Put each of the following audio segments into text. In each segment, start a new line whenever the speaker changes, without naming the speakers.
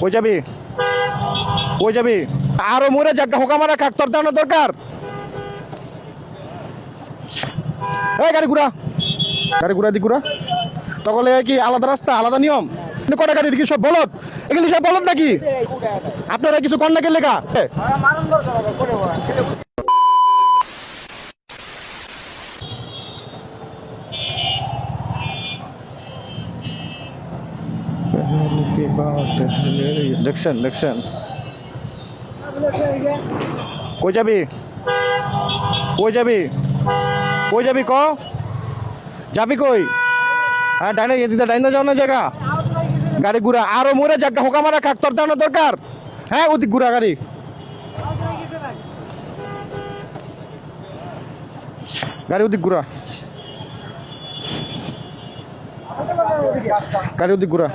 কই যাবি। কই যাবি। আরও মরে যাক, হোকা মারা খাক, তোর দাঁড়ানো দরকার। এই গাড়ি ঘুরা। গাড়ি ঘুরা দি, ঘুরা। তখন কি আলাদা রাস্তা, আলাদা নিয়ম? কটা গাড়ি কি সব বলদ? এগুলি সব বলদ নাকি? আপনারা কিছু কন্যাকে লেখা? দেখছেন দেখছেন। কই যাবি? কই যাবি? কই যাবি ক? যাবি কই? হ্যাঁ ডাইনে এদিকে ডাইনে যাও না জায়গা। গাড়ি ঘুরা। আরও মরে জায়গা, হোকা মারা খাক, তোর দাঁড়ানো দরকার। হ্যাঁ ওদিক ঘুরা গাড়ি। গাড়ি ওদিক ঘুরা। গাড়ি ওদিক ঘুরা।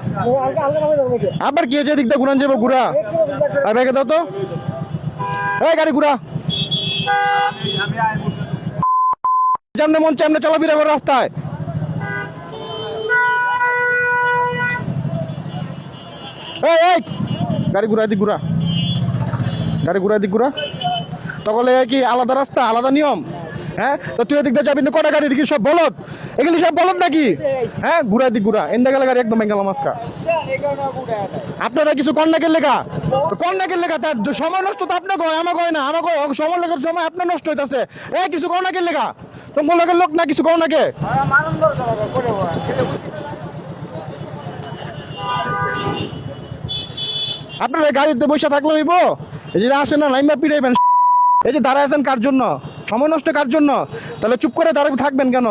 আবার কি হয়েছে? এদিক দিয়ে ঘুরান যাব, ঘুরা। আর ব্যাগে দাও তো। এই গাড়ি ঘুরা। যেমন মন চামনে চলাফেরা করে রাস্তায়। গাড়ি ঘুরা দিক ঘুরা। গাড়ি ঘুরা দিক ঘুরা। তখন কি আলাদা রাস্তা, আলাদা নিয়ম? হ্যাঁ? তো তুই এদিক দিয়ে যাবি না, কটা গাড়ি সব বলদ? এগুলি সব বলদ নাকি? হ্যাঁ ঘুরা দিক, ঘুরা। এন্দা গেলে গাড়ি একদম বেঙ্গাল মাস্কা আপনারা কিছু কন্যাকের লেখা কন্যাকের লেখা তার সময় নষ্ট তো আপনাকে হয় আমাকে হয় না, আমাকে। সময় লেখার সময় আপনার নষ্ট হইতাছে। এ, কিছু কন্যাকের লেখা তোমার লোকের লোক না, কিছু কন্যাকে আপনারা গাড়িতে বসে থাকলে হইব? এই যে আসেন না লাইমা পিড়াইবেন। এই যে দাঁড়ায় আছেন কার জন্য? সময় নষ্ট কার জন্য? তাহলে চুপ করে দাঁড়িয়ে থাকবেন কেন?